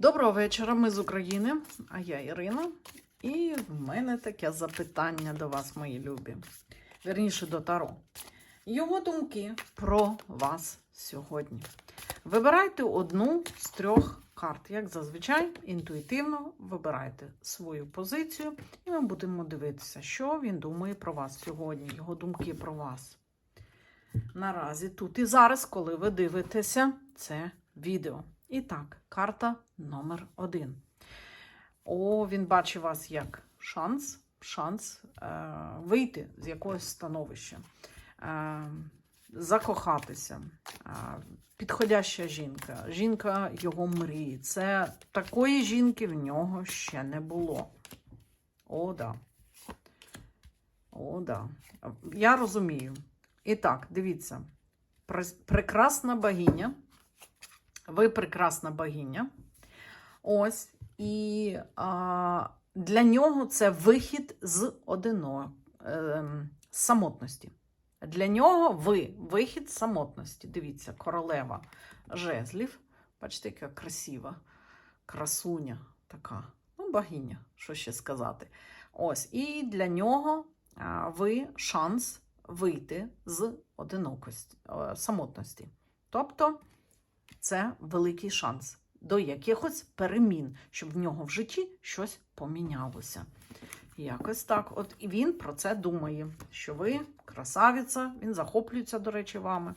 Доброго вечора, ми з України, а я Ірина. І в мене таке запитання до вас, мої любі. Вірніше до Таро. Його думки про вас сьогодні. Вибирайте одну з трьох карт. Як зазвичай, інтуїтивно вибирайте свою позицію, і ми будемо дивитися, що він думає про вас сьогодні, його думки про вас. Наразі тут і зараз, коли ви дивитеся це відео. І так, карта номер один. О, він бачить вас як шанс, шанс е, вийти з якогось становища, е, закохатися. Е, підходяща жінка, жінка його мрії. Це такої жінки в нього ще не було. О, да. О, да. Я розумію. І так, дивіться. Прекрасна богиня. Ви прекрасна богиня. Ось. І а, для нього це вихід з одино, з самотності. Для нього ви вихід з самотності. Дивіться, королева жезлів. Бачите, яка красива, красуня така. Ну, богиня, що ще сказати. Ось. І для нього ви шанс вийти з одинокості, е, самотності. Тобто це великий шанс до якихось перемін, щоб в нього в житті щось помінялося. Якось так. От і він про це думає, що ви красавиця, він захоплюється, до речі, вами.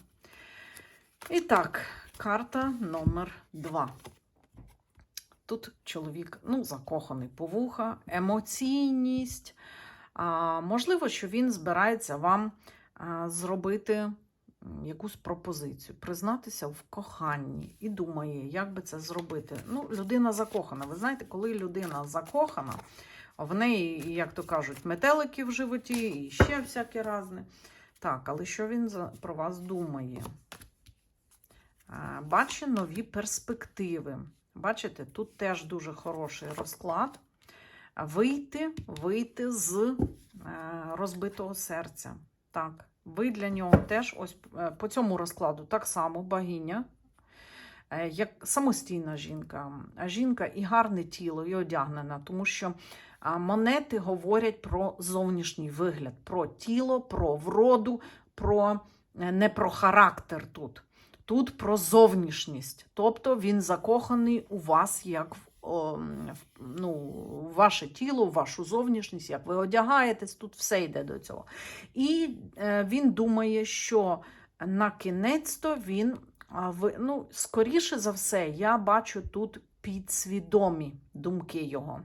І так, карта номер два. Тут чоловік ну, закоханий по вуха, емоційність. А, можливо, що він збирається вам а, зробити якусь пропозицію, признатися в коханні і думає, як би це зробити. Ну, людина закохана. Ви знаєте, коли людина закохана, в неї, як то кажуть, метелики в животі і ще всяке разне. Так, але що він про вас думає? А, Бачить нові перспективи. Бачите, тут теж дуже хороший розклад. Вийти, вийти з е, розбитого серця. Так, ви для нього теж ось е, по цьому розкладу так само богиня, е, як самостійна жінка. Жінка і гарне тіло, і одягнена, тому що монети говорять про зовнішній вигляд, про тіло, про вроду, про е, не про характер тут. Тут про зовнішність. Тобто він закоханий у вас як в- ну, ваше тіло, вашу зовнішність, як ви одягаєтесь, тут все йде до цього. І е, він думає, що на кінець-то він, ну, скоріше за все, я бачу тут підсвідомі думки його.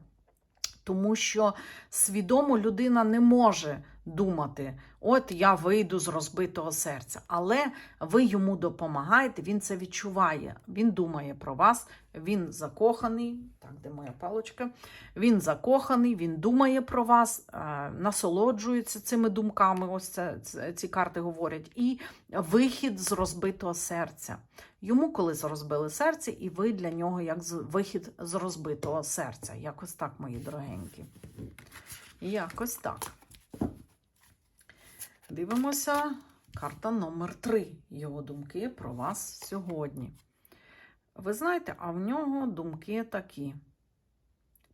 Тому що свідомо людина не може думати, от я вийду з розбитого серця. Але ви йому допомагаєте, він це відчуває. Він думає про вас, він закоханий. Так, де моя палочка? Він закоханий, він думає про вас, е, насолоджується цими думками. Ось це, ці карти говорять. І вихід з розбитого серця. Йому колись розбили серце, і ви для нього як вихід з розбитого серця. Якось так, мої дорогенькі. Якось так. Дивимося. Карта номер 3. Його думки про вас сьогодні. Ви знаєте, а в нього думки такі.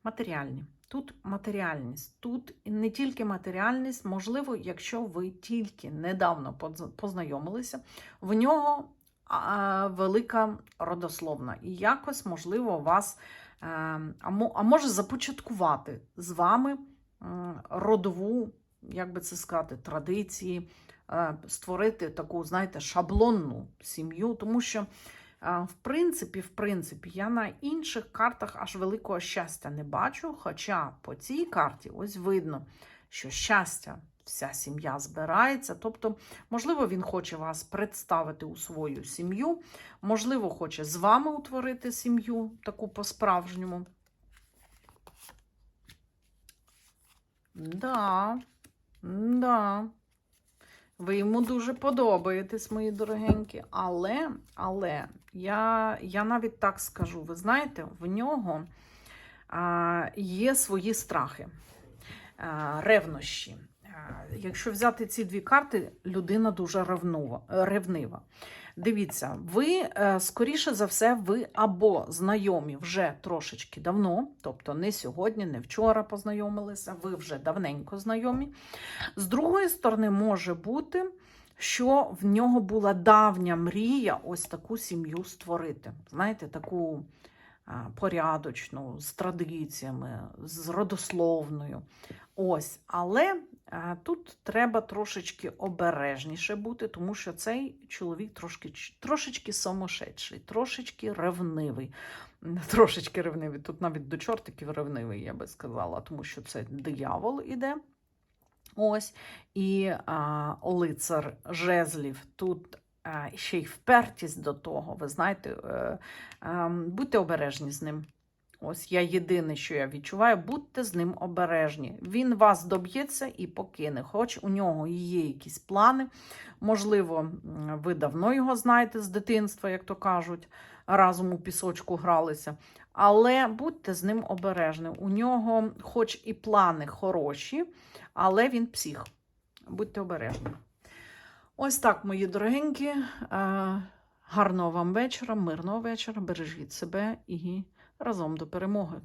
Матеріальні. Тут матеріальність. Тут не тільки матеріальність, можливо, якщо ви тільки недавно познайомилися, в нього велика родословна. І якось, можливо, вас, е, а, може започаткувати з вами родову, як би це сказати, традиції, е, створити таку, знаєте, шаблонну сім'ю, тому що. В принципі, в принципі, я на інших картах аж великого щастя не бачу. Хоча по цій карті ось видно, що щастя, вся сім'я збирається. Тобто, можливо, він хоче вас представити у свою сім'ю, можливо, хоче з вами утворити сім'ю таку по-справжньому. Да, да. Ви йому дуже подобаєтесь, мої дорогенькі. Але, але я, я навіть так скажу: ви знаєте, в нього а, є свої страхи, а, ревнощі. А, якщо взяти ці дві карти, людина дуже ревнува, ревнива. Дивіться, ви, е, скоріше за все, ви або знайомі вже трошечки давно, тобто не сьогодні, не вчора познайомилися, ви вже давненько знайомі. З другої сторони, може бути, що в нього була давня мрія ось таку сім'ю створити. Знаєте, таку порядочну, з традиціями, з родословною. Ось, але тут треба трошечки обережніше бути, тому що цей чоловік трошки, трошечки самошедший, трошечки ревнивий. Трошечки ревнивий. Тут навіть до чортиків ревнивий, я би сказала, тому що це диявол іде. Ось. І а, лицар жезлів тут ще й впертість до того. Ви знаєте, е, будьте обережні з ним. Ось я єдине, що я відчуваю, будьте з ним обережні. Він вас доб'ється і покине. Хоч у нього є якісь плани. Можливо, ви давно його знаєте з дитинства, як то кажуть, разом у пісочку гралися. Але будьте з ним обережні. У нього, хоч і плани хороші, але він псих. Будьте обережні. Ось так, мої дорогенькі. Е, Гарного вам вечора, мирного вечора. Бережіть себе і разом до перемоги.